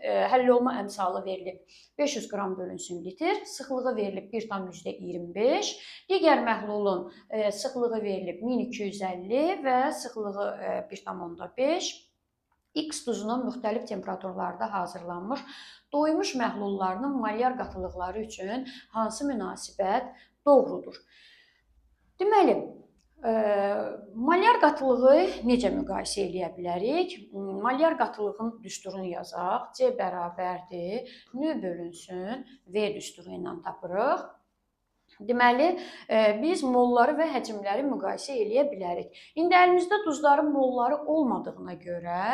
e, həll olma əmsalı verilib. 500 qram bölünsün litr, sıxlığı verilib 1,25. Digər məhlulun e, sıxlığı verilib 1250 və sıxlığı e, 1,5. X duzunun müxtəlif temperaturlarda hazırlanmış doymuş məhlullarının molyar qatılıqları üçün hansı münasibət doğrudur? Deməli, molyar qatılığı necə müqayisə eləyə bilərik? Molyar qatılığın düsturunu yazaq. C bərabərdir nö bölünsün V düsturu ilə tapırıq. Deməli, e, biz molları və həcmləri müqayisə eləyə bilərik. İndi əlimizdə duzların molları olmadığına görə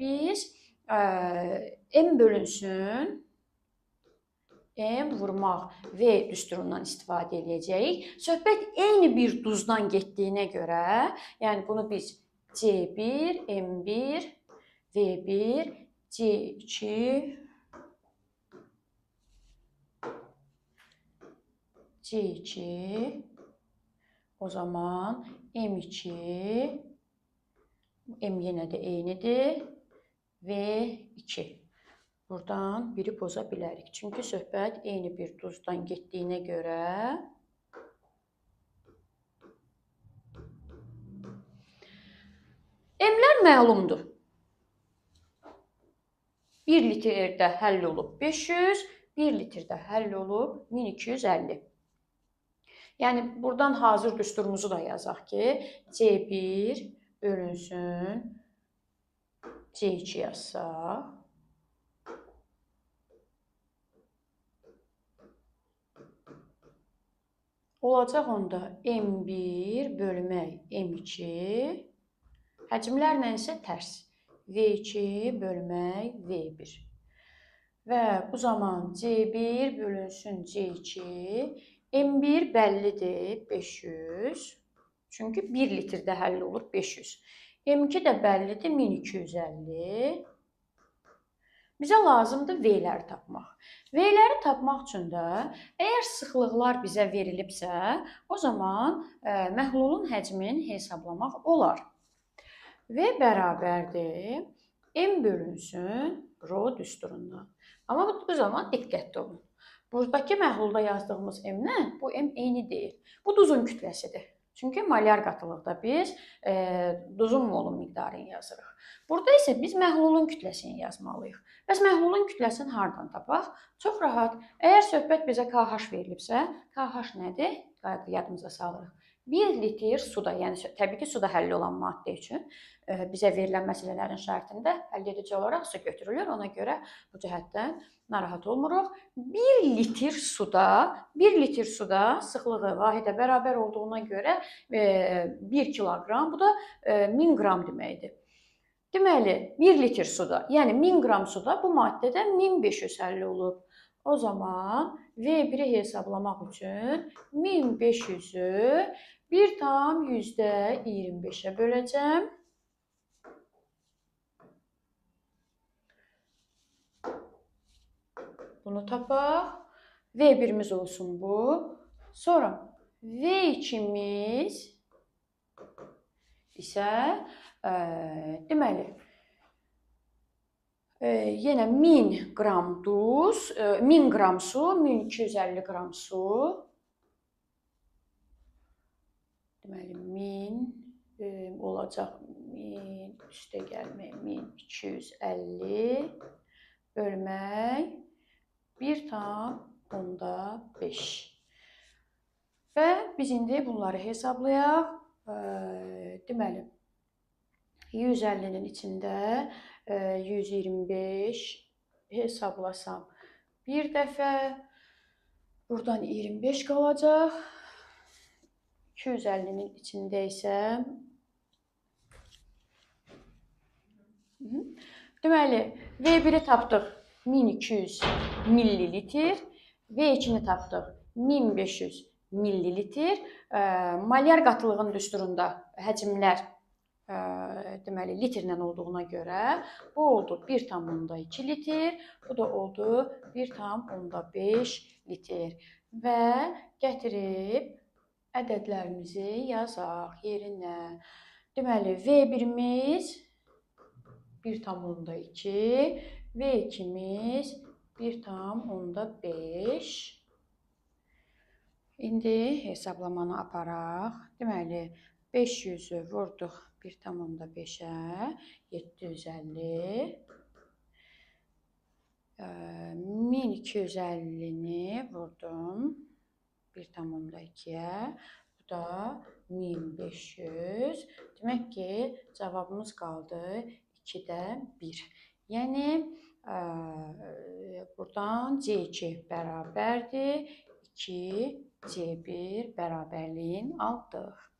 biz e, M bölünsün M vurmaq V düsturundan istifadə edəcəyik. Söhbət eyni bir duzdan getdiyinə görə, yəni bunu biz C1, M1, V1, C2, C2 o zaman M2 M yenə də eynidir V2 Buradan biri poza bilərik. Çünki söhbət eyni bir duzdan getdiyinə görə M-lər məlumdur. 1 litrdə həll olub 500, 1 litrdə həll olub 1250. Yəni burdan hazır düsturumuzu da yazaq ki, C1 bölünsün C2 yazsaq. Olacaq onda M1 bölmək M2 həcmlərlə isə tərs. V2 bölmək V1. Və bu zaman C1 bölünsün C2 M1 bəllidir 500. Çünki 1 litrdə həll olur 500. M2 də bəllidir 1250. Bizə lazımdır V-ləri tapmaq. V-ləri tapmaq üçün də əgər sıxlıqlar bizə verilibsə, o zaman ə, məhlulun həcmini hesablamaq olar. V bərabərdir M bölünsün rho düsturundan. Amma bu, bu zaman diqqətli olun. Buradakı məhlulda yazdığımız M-lə bu M eyni deyil. Bu duzun kütləsidir. Çünki molyar qatılıqda biz e, duzun molun miqdarını yazırıq. Burada isə biz məhlulun kütləsini yazmalıyıq. Bəs məhlulun kütləsini hardan tapaq? Çox rahat. Əgər söhbət bizə KH verilibsə, KH nədir? Yadımıza salırıq. 1 litr suda, yəni təbii ki, suda həll olan maddə üçün e, bizə verilən məsələlərin şərtində həll edici olaraq su götürülür. Ona görə bu cəhətdən narahat olmuruq. 1 litr suda, 1 litr suda sıxlığı vahidə bərabər olduğuna görə 1 e, kiloqram, bu da 1000 e, qram deməkdir. Deməli, 1 litr suda, yəni 1000 qram suda bu maddədə 1500 həll olub. O zaman V1-i hesablamaq üçün 1500-ü 1 tam %25-ə böləcəm. Bunu tapaq. V1-imiz olsun bu. Sonra V2-miz isə e, deməli yenə 1000 qram duz, 1000 qram su, 1250 qram su. Deməli 1000 olacaq 1000 üstə gəlmək 1250 bölmək 1 tam onda 5. Və biz indi bunları hesablayaq. Deməli 150-nin içində 125 hesablasam. Bir dəfə buradan 25 qalacaq. 250-nin içində isə Deməli, V1-i tapdıq. 1200 millilitr, V2-ni tapdıq? 1500 millilitr. Molyar qatılığın düsturunda həcmlər deməli litrlə olduğuna görə bu oldu 1,2 litr, bu da oldu 1,5 litr və gətirib ədədlərimizi yazaq yerinə. Deməli V1-imiz 1,2, V2'miz 1 tam onda 5. İndi hesablamanı aparaq. Deməli, 500'ü vurduq 1 tam onda 5'ə, 750. Ee, 1250'ni vurdum 1 tam onda 2'ye. Bu da 1500. Demek ki cevabımız kaldı 2'de 1. Yani e, buradan C2 bərabərdir. 2 C1 bərabərliyin aldıq.